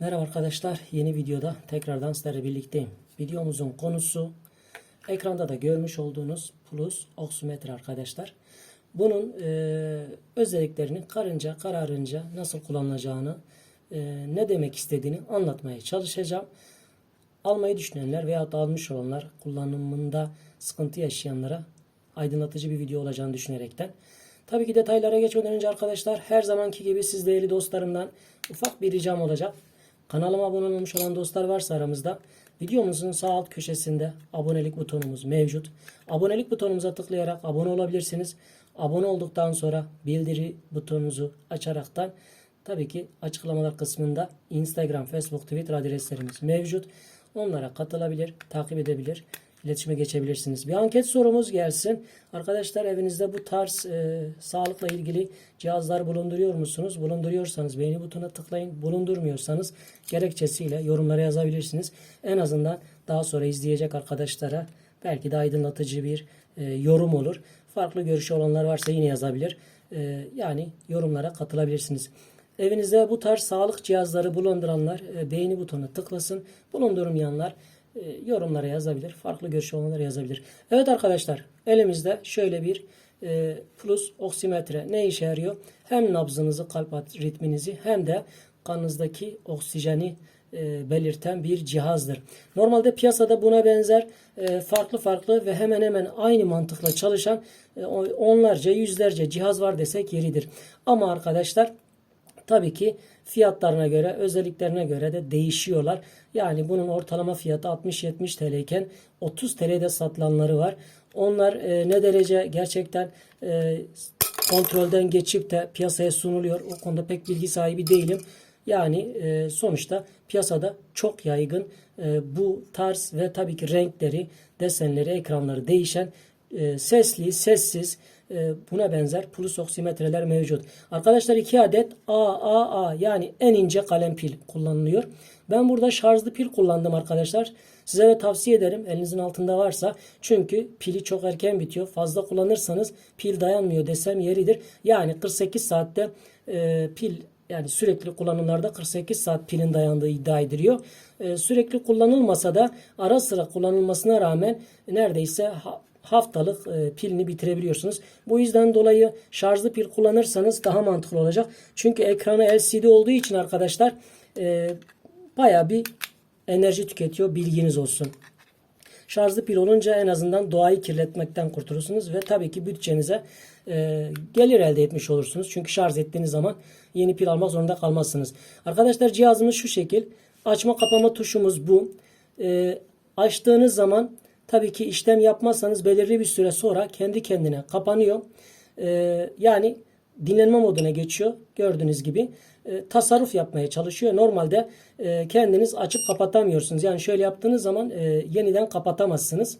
Merhaba arkadaşlar. Yeni videoda tekrardan sizlerle birlikteyim. Videomuzun konusu ekranda da görmüş olduğunuz plus oksimetre arkadaşlar. Bunun e, özelliklerini karınca kararınca nasıl kullanılacağını e, ne demek istediğini anlatmaya çalışacağım. Almayı düşünenler veya almış olanlar kullanımında sıkıntı yaşayanlara aydınlatıcı bir video olacağını düşünerekten. Tabii ki detaylara geçmeden önce arkadaşlar her zamanki gibi siz değerli dostlarımdan ufak bir ricam olacak. Kanalıma abone olmuş olan dostlar varsa aramızda videomuzun sağ alt köşesinde abonelik butonumuz mevcut. Abonelik butonumuza tıklayarak abone olabilirsiniz. Abone olduktan sonra bildiri butonunuzu açaraktan tabii ki açıklamalar kısmında Instagram, Facebook, Twitter adreslerimiz mevcut. Onlara katılabilir, takip edebilir, iletişime geçebilirsiniz. Bir anket sorumuz gelsin. Arkadaşlar evinizde bu tarz e, sağlıkla ilgili cihazlar bulunduruyor musunuz? Bulunduruyorsanız beğeni butonuna tıklayın. Bulundurmuyorsanız gerekçesiyle yorumlara yazabilirsiniz. En azından daha sonra izleyecek arkadaşlara belki de aydınlatıcı bir e, yorum olur. Farklı görüşü olanlar varsa yine yazabilir. E, yani yorumlara katılabilirsiniz. Evinizde bu tarz sağlık cihazları bulunduranlar e, beğeni butonuna tıklasın. Bulundurmayanlar yorumlara yazabilir. Farklı görüşü olanlar yazabilir. Evet arkadaşlar elimizde şöyle bir e, plus oksimetre ne işe yarıyor? Hem nabzınızı, kalp ritminizi hem de kanınızdaki oksijeni e, belirten bir cihazdır. Normalde piyasada buna benzer e, farklı farklı ve hemen hemen aynı mantıkla çalışan onlarca, yüzlerce cihaz var desek yeridir. Ama arkadaşlar Tabii ki fiyatlarına göre, özelliklerine göre de değişiyorlar. Yani bunun ortalama fiyatı 60-70 TL iken 30 TL'de satılanları var. Onlar e, ne derece gerçekten e, kontrolden geçip de piyasaya sunuluyor. O konuda pek bilgi sahibi değilim. Yani e, sonuçta piyasada çok yaygın e, bu tarz ve tabii ki renkleri, desenleri, ekranları değişen e, sesli, sessiz buna benzer plus oksimetreler mevcut. Arkadaşlar iki adet AAA yani en ince kalem pil kullanılıyor. Ben burada şarjlı pil kullandım arkadaşlar. Size de tavsiye ederim elinizin altında varsa. Çünkü pili çok erken bitiyor. Fazla kullanırsanız pil dayanmıyor desem yeridir. Yani 48 saatte e, pil yani sürekli kullanımlarda 48 saat pilin dayandığı iddia ediliyor. E, sürekli kullanılmasa da ara sıra kullanılmasına rağmen neredeyse haftalık e, pilini bitirebiliyorsunuz. Bu yüzden dolayı şarjlı pil kullanırsanız daha mantıklı olacak. Çünkü ekranı LCD olduğu için arkadaşlar e, baya bir enerji tüketiyor bilginiz olsun. Şarjlı pil olunca en azından doğayı kirletmekten kurtulursunuz ve tabii ki bütçenize e, gelir elde etmiş olursunuz. Çünkü şarj ettiğiniz zaman yeni pil almak zorunda kalmazsınız. Arkadaşlar cihazımız şu şekil. Açma kapama tuşumuz bu. E, açtığınız zaman tabii ki işlem yapmazsanız belirli bir süre sonra kendi kendine kapanıyor. E, yani dinlenme moduna geçiyor. Gördüğünüz gibi e, tasarruf yapmaya çalışıyor. Normalde e, kendiniz açıp kapatamıyorsunuz. Yani şöyle yaptığınız zaman e, yeniden kapatamazsınız.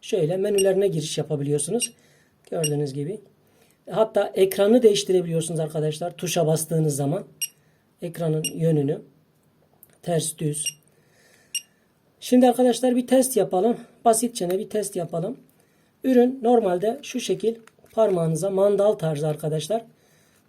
Şöyle menülerine giriş yapabiliyorsunuz. Gördüğünüz gibi. Hatta ekranı değiştirebiliyorsunuz arkadaşlar. Tuşa bastığınız zaman ekranın yönünü ters düz. Şimdi arkadaşlar bir test yapalım. Basitçe bir test yapalım. Ürün normalde şu şekil parmağınıza mandal tarzı arkadaşlar.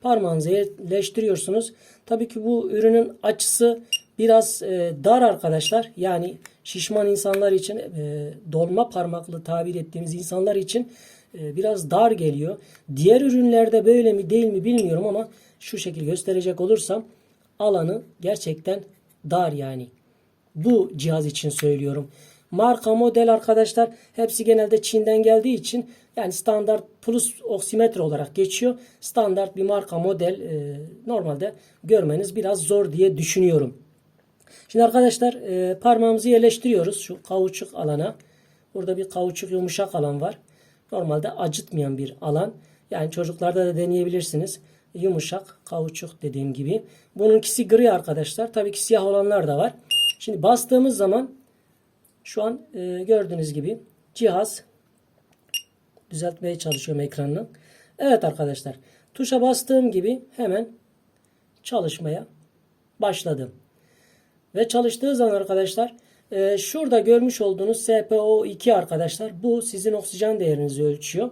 Parmağınıza yerleştiriyorsunuz. Tabii ki bu ürünün açısı biraz e, dar arkadaşlar. Yani şişman insanlar için e, dolma parmaklı tabir ettiğimiz insanlar için e, biraz dar geliyor. Diğer ürünlerde böyle mi değil mi bilmiyorum ama şu şekil gösterecek olursam alanı gerçekten dar yani. Bu cihaz için söylüyorum. Marka model arkadaşlar hepsi genelde Çin'den geldiği için yani standart plus oksimetre olarak geçiyor. Standart bir marka model e, normalde görmeniz biraz zor diye düşünüyorum. Şimdi arkadaşlar e, parmağımızı yerleştiriyoruz şu kauçuk alana. Burada bir kauçuk yumuşak alan var. Normalde acıtmayan bir alan. Yani çocuklarda da deneyebilirsiniz. Yumuşak kauçuk dediğim gibi. Bununkisi gri arkadaşlar. Tabii ki siyah olanlar da var. Şimdi bastığımız zaman şu an e, gördüğünüz gibi cihaz düzeltmeye çalışıyorum ekranını. Evet arkadaşlar tuşa bastığım gibi hemen çalışmaya başladı. Ve çalıştığı zaman arkadaşlar e, şurada görmüş olduğunuz SPO2 arkadaşlar bu sizin oksijen değerinizi ölçüyor.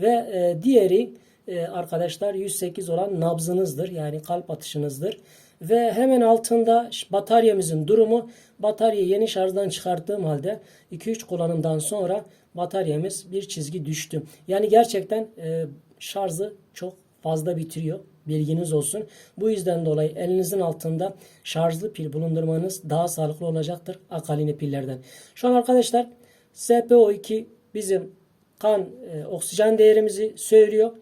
Ve e, diğeri e, arkadaşlar 108 olan nabzınızdır yani kalp atışınızdır. Ve hemen altında bataryamızın durumu. Bataryayı yeni şarjdan çıkarttığım halde 2-3 kullanımdan sonra bataryamız bir çizgi düştü. Yani gerçekten e, şarjı çok fazla bitiriyor. Bilginiz olsun. Bu yüzden dolayı elinizin altında şarjlı pil bulundurmanız daha sağlıklı olacaktır akalini pillerden. Şu an arkadaşlar SPO2 bizim kan e, oksijen değerimizi söylüyor.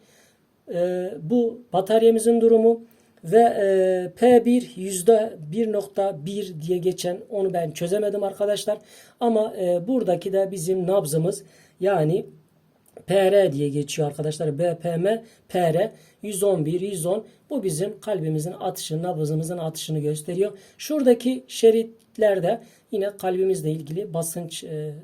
E, bu bataryamızın durumu ve e, P1 yüzde 1.1 diye geçen onu ben çözemedim arkadaşlar. Ama e, buradaki de bizim nabzımız yani PR diye geçiyor arkadaşlar. BPM PR 111 110 bu bizim kalbimizin atışı, nabzımızın atışını gösteriyor. Şuradaki şeritlerde yine kalbimizle ilgili basınç e,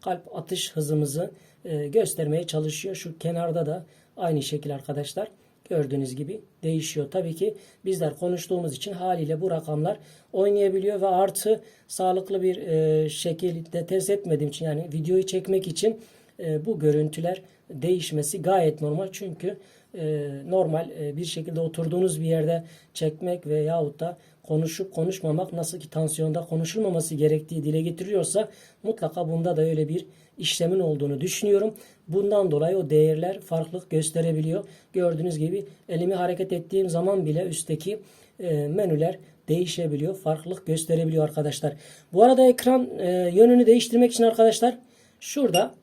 kalp atış hızımızı e, göstermeye çalışıyor. Şu kenarda da aynı şekil arkadaşlar. Gördüğünüz gibi değişiyor. Tabii ki bizler konuştuğumuz için haliyle bu rakamlar oynayabiliyor ve artı sağlıklı bir e, şekilde test etmediğim için yani videoyu çekmek için e, bu görüntüler değişmesi gayet normal. Çünkü e, normal e, bir şekilde oturduğunuz bir yerde çekmek veyahut da konuşup konuşmamak nasıl ki tansiyonda konuşulmaması gerektiği dile getiriyorsa mutlaka bunda da öyle bir işlemin olduğunu düşünüyorum. Bundan dolayı o değerler farklılık gösterebiliyor. Gördüğünüz gibi elimi hareket ettiğim zaman bile üstteki e, menüler değişebiliyor. Farklılık gösterebiliyor arkadaşlar. Bu arada ekran e, yönünü değiştirmek için arkadaşlar şurada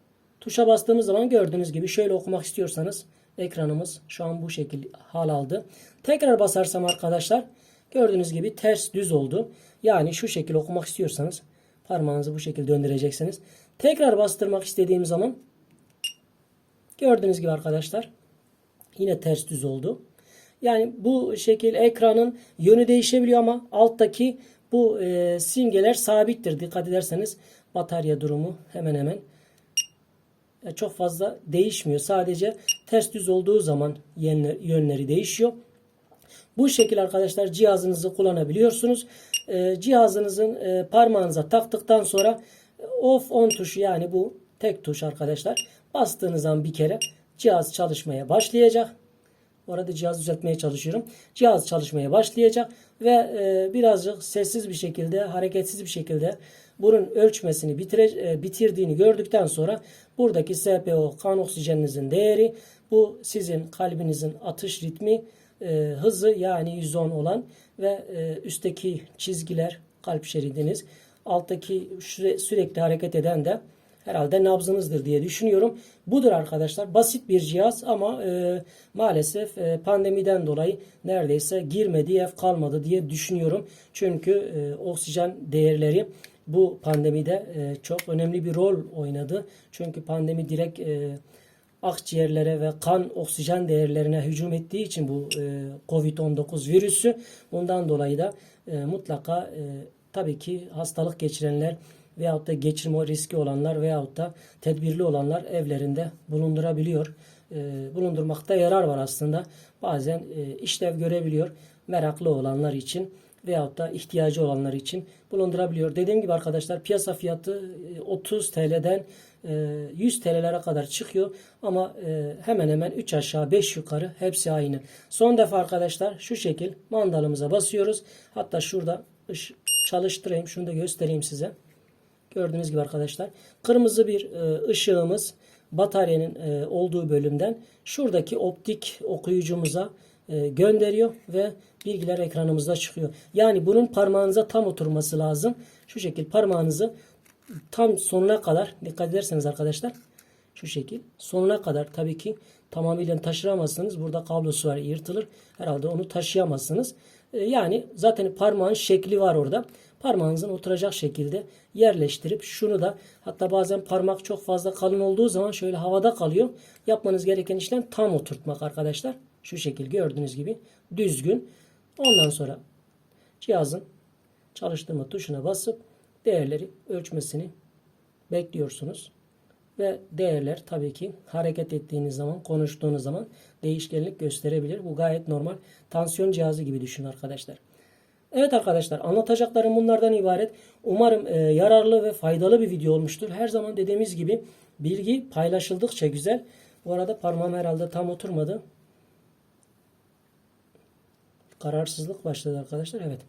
tuşa bastığımız zaman gördüğünüz gibi şöyle okumak istiyorsanız ekranımız şu an bu şekil hal aldı. Tekrar basarsam arkadaşlar gördüğünüz gibi ters düz oldu. Yani şu şekil okumak istiyorsanız parmağınızı bu şekilde döndüreceksiniz. Tekrar bastırmak istediğim zaman gördüğünüz gibi arkadaşlar yine ters düz oldu. Yani bu şekil ekranın yönü değişebiliyor ama alttaki bu e, simgeler sabittir. Dikkat ederseniz batarya durumu hemen hemen e, çok fazla değişmiyor. Sadece ters düz olduğu zaman yönler- yönleri değişiyor. Bu şekilde arkadaşlar cihazınızı kullanabiliyorsunuz. E, cihazınızın e, parmağınıza taktıktan sonra e, off on tuşu yani bu tek tuş arkadaşlar. Bastığınız zaman bir kere cihaz çalışmaya başlayacak. Orada cihaz düzeltmeye çalışıyorum. Cihaz çalışmaya başlayacak ve e, birazcık sessiz bir şekilde, hareketsiz bir şekilde bunun ölçmesini bitire, e, bitirdiğini gördükten sonra buradaki SPO kan oksijeninizin değeri, bu sizin kalbinizin atış ritmi, e, hızı yani 110 olan ve e, üstteki çizgiler kalp şeridiniz, alttaki süre- sürekli hareket eden de herhalde nabzınızdır diye düşünüyorum. Budur arkadaşlar. Basit bir cihaz ama e, maalesef e, pandemiden dolayı neredeyse girmedi, ev kalmadı diye düşünüyorum. Çünkü e, oksijen değerleri bu pandemide e, çok önemli bir rol oynadı. Çünkü pandemi direkt e, akciğerlere ve kan oksijen değerlerine hücum ettiği için bu e, Covid-19 virüsü bundan dolayı da e, mutlaka e, tabii ki hastalık geçirenler veyahut da geçirme riski olanlar veyahut da tedbirli olanlar evlerinde bulundurabiliyor. E, bulundurmakta yarar var aslında. Bazen e, işlev görebiliyor. Meraklı olanlar için veyahut da ihtiyacı olanlar için bulundurabiliyor. Dediğim gibi arkadaşlar piyasa fiyatı e, 30 TL'den e, 100 TL'lere kadar çıkıyor ama e, hemen hemen 3 aşağı 5 yukarı hepsi aynı. Son defa arkadaşlar şu şekil mandalımıza basıyoruz. Hatta şurada ış- çalıştırayım şunu da göstereyim size. Gördüğünüz gibi arkadaşlar kırmızı bir e, ışığımız bataryanın e, olduğu bölümden şuradaki optik okuyucumuza e, gönderiyor ve bilgiler ekranımızda çıkıyor. Yani bunun parmağınıza tam oturması lazım. Şu şekil parmağınızı tam sonuna kadar dikkat ederseniz arkadaşlar şu şekil sonuna kadar tabii ki tamamıyla taşıramazsınız. Burada kablosu var yırtılır. Herhalde onu taşıyamazsınız. E, Yani zaten parmağın şekli var orada. Parmağınızın oturacak şekilde yerleştirip şunu da hatta bazen parmak çok fazla kalın olduğu zaman şöyle havada kalıyor. Yapmanız gereken işlem tam oturtmak arkadaşlar. Şu şekil gördüğünüz gibi düzgün. Ondan sonra cihazın çalıştırma tuşuna basıp değerleri ölçmesini bekliyorsunuz. Ve değerler tabii ki hareket ettiğiniz zaman, konuştuğunuz zaman değişkenlik gösterebilir. Bu gayet normal. Tansiyon cihazı gibi düşünün arkadaşlar. Evet arkadaşlar anlatacaklarım bunlardan ibaret. Umarım e, yararlı ve faydalı bir video olmuştur. Her zaman dediğimiz gibi bilgi paylaşıldıkça güzel. Bu arada parmağım herhalde tam oturmadı. kararsızlık başladı arkadaşlar. Evet.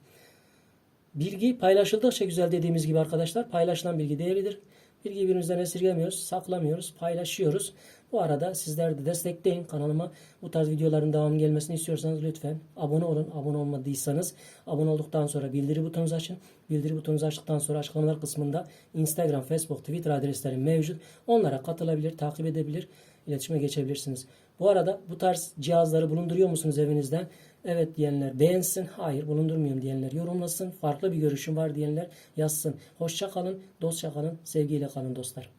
Bilgi paylaşıldıkça güzel dediğimiz gibi arkadaşlar paylaşılan bilgi değerlidir. Bilgiyi birbirimizden esirgemiyoruz, saklamıyoruz, paylaşıyoruz. Bu arada sizler de destekleyin kanalıma. Bu tarz videoların devamı gelmesini istiyorsanız lütfen abone olun. Abone olmadıysanız abone olduktan sonra bildiri butonunuzu açın. Bildiri butonunuzu açtıktan sonra açıklamalar kısmında Instagram, Facebook, Twitter adresleri mevcut. Onlara katılabilir, takip edebilir, iletişime geçebilirsiniz. Bu arada bu tarz cihazları bulunduruyor musunuz evinizden? Evet diyenler beğensin. Hayır bulundurmuyorum diyenler yorumlasın. Farklı bir görüşüm var diyenler yazsın. Hoşça kalın, dostça kalın, sevgiyle kalın dostlar.